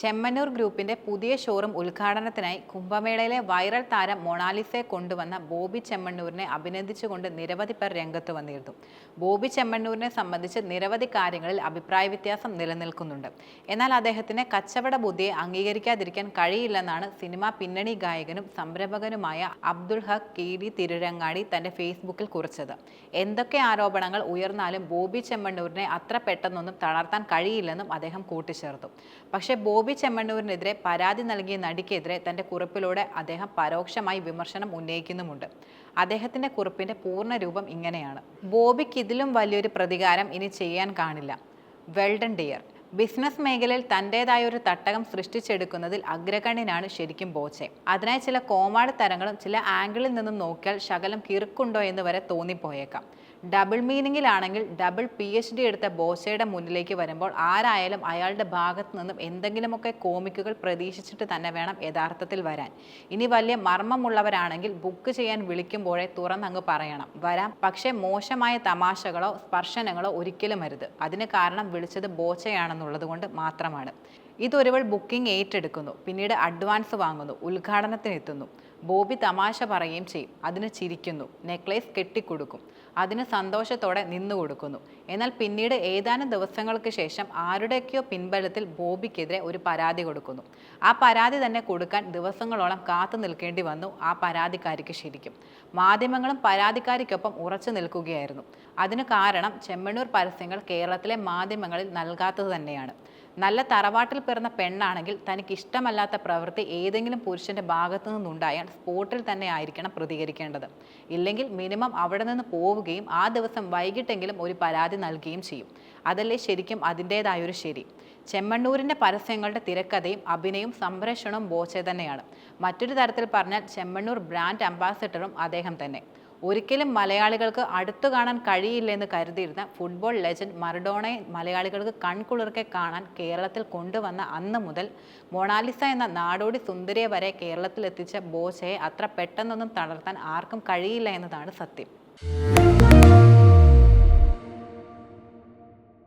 ചെമ്മന്നൂർ ഗ്രൂപ്പിന്റെ പുതിയ showroom ഉദ്ഘാടനത്തിനായി കുംഭമേളയിലെ viral താരം മൊണാലിസയെ കൊണ്ടുവന്ന ബോബി ചെമ്മണ്ണൂരിനെ അഭിനന്ദിച്ചുകൊണ്ട് നിരവധി പേർ രംഗത്ത് വന്നിരുന്നു. ബോബി ചെമ്മണ്ണൂരിനെ സംബന്ധിച്ച് നിരവധി കാര്യങ്ങളിൽ അഭിപ്രായ വ്യത്യാസം നിലനിൽക്കുന്നുണ്ട്. എന്നാൽ അദ്ദേഹത്തിന് കച്ചവട ബുദ്ധിയെ അംഗീകരിക്കാതിരിക്കാൻ കഴിയില്ലെന്നാണ് സിനിമാ പിന്നണി ഗായകനും സംരംഭകനുമായ അബ്ദുൾ ഹക്ക് ഡി തിരുരങ്ങാടി തന്റെ ഫേസ്ബുക്കിൽ കുറിച്ചത്. എന്തൊക്കെ ആരോപണങ്ങൾ ഉയർന്നാലും ബോബി ചെമ്മണ്ണൂരിനെ അത്ര പെട്ടെന്നൊന്നും തളർത്താൻ കഴിയില്ലെന്നും അദ്ദേഹം കൂട്ടിച്ചേർത്തു. പക്ഷേ ബോബി ചെമ്മണ്ണൂരിനെതിരെ പരാതി നൽകിയ നടിക്കെതിരെ തന്റെ കുറിപ്പിലൂടെ അദ്ദേഹം പരോക്ഷമായി വിമർശനം ഉന്നയിക്കുന്നുമുണ്ട്. അദ്ദേഹത്തിന്റെ കുറിപ്പിന്റെ പൂർണ രൂപം ഇങ്ങനെയാണ്. ബോബിക്ക് ഇതിലും വലിയൊരു പ്രതികാരം ഇനി ചെയ്യാൻ കാണില്ല. Well done dear. ബിസിനസ് മേഖലയിൽ തന്റെതായ ഒരു തട്ടകം സൃഷ്ടിച്ചെടുക്കുന്നതിൽ അഗ്രഗണ്യനാണ് ശരിക്കും ബോച്ചെ. അതിനായി ചില കോമാട് തരങ്ങളും ചില ആംഗിളിൽ നിന്നും നോക്കിയാൽ ശകലം കിറുക്കുണ്ടോ എന്ന് വരെ തോന്നിപ്പോയേക്കാം. ഡബിൾ മീനിങ്ങിലാണെങ്കിൽ ഡബിൾ പി എച്ച് ഡി എടുത്ത ബോസയുടെ മുന്നിലേക്ക് വരുമ്പോൾ ആരായാലും അയാളുടെ ഭാഗത്തു നിന്നും എന്തെങ്കിലുമൊക്കെ കോമിക്കുകൾ പ്രതീക്ഷിച്ചിട്ട് തന്നെ വേണം യഥാർത്ഥത്തിൽ വരാൻ. ഇനി വലിയ മർമ്മമുള്ളവരാണെങ്കിൽ ബുക്ക് ചെയ്യാൻ വിളിക്കുമ്പോഴേ തുറന്നങ്ങ് പറയണം. വരാം. പക്ഷേ മോശമായ തമാശകളോ സ്പർശനങ്ങളോ ഒരിക്കലും അരുത്. അതിന് കാരണം വിളിച്ചത് ബോച്ചയാണെന്നുള്ളത് കൊണ്ട് മാത്രമാണ്. ഇതൊരുവൾ ബുക്കിംഗ് ഏറ്റെടുക്കുന്നു പിന്നീട് അഡ്വാൻസ് വാങ്ങുന്നു ഉദ്ഘാടനത്തിന് എത്തുന്നു ബോബി തമാശ പറയുകയും ചെയ്യും അതിന് ചിരിക്കുന്നു നെക്ലേസ് കെട്ടിക്കൊടുക്കും അതിന് സന്തോഷത്തോടെ നിന്നു കൊടുക്കുന്നു. എന്നാൽ പിന്നീട് ഏതാനും ദിവസങ്ങൾക്ക് ശേഷം ആരുടെയൊക്കെയോ പിൻബലത്തിൽ ബോബിക്കെതിരെ ഒരു പരാതി കൊടുക്കുന്നു. ആ പരാതി തന്നെ കൊടുക്കാൻ ദിവസങ്ങളോളം കാത്തു നിൽക്കേണ്ടി വന്നു ആ പരാതിക്കാരിക്ക് ശരിക്കും. മാധ്യമങ്ങളും പരാതിക്കാരിക്കൊപ്പം ഉറച്ചു നിൽക്കുകയായിരുന്നു. അതിന് കാരണം ചെമ്മണ്ണൂർ പരസ്യങ്ങൾ കേരളത്തിലെ മാധ്യമങ്ങളിൽ നൽകാത്തത് തന്നെയാണ്. നല്ല തറവാട്ടിൽ പിറന്ന പെണ്ണാണെങ്കിൽ തനിക്ക് ഇഷ്ടമല്ലാത്ത പ്രവൃത്തി ഏതെങ്കിലും പുരുഷന്റെ ഭാഗത്തു നിന്നുണ്ടായാൽ സ്പോട്ടിൽ തന്നെ ആയിരിക്കണം പ്രതികരിക്കേണ്ടത്. ഇല്ലെങ്കിൽ മിനിമം അവിടെ നിന്ന് പോവുകയും ആ ദിവസം വൈകിട്ടെങ്കിലും ഒരു പരാതി നൽകുകയും ചെയ്യും. അതല്ലേ ശരിക്കും അതിന്റേതായൊരു ശരി. ചെമ്മണ്ണൂരിന്റെ പരസ്യങ്ങളുടെ തിരക്കഥയും അഭിനയവും സംപ്രേഷണവും ബോച്ചെ തന്നെയാണ്. മറ്റൊരു തരത്തിൽ പറഞ്ഞാൽ ചെമ്മണ്ണൂർ ബ്രാൻഡ് അംബാസിഡറും അദ്ദേഹം തന്നെ. ഒരിക്കലും മലയാളികൾക്ക് അടുത്തു കാണാൻ കഴിയില്ലെന്ന് കരുതിയിരുന്ന ഫുട്ബോൾ ലെജൻഡ് മറഡോണയെ മലയാളികൾക്ക് കൺകുളിർക്കെ കാണാൻ കേരളത്തിൽ കൊണ്ടുവന്ന അന്ന് മുതൽ മൊണാലിസ എന്ന നാടോടി സുന്ദരിയെ വരെ കേരളത്തിൽ എത്തിച്ച ബോച്ചയെ അത്ര പെട്ടെന്നൊന്നും തളർത്താൻ ആർക്കും കഴിയില്ല എന്നതാണ് സത്യം.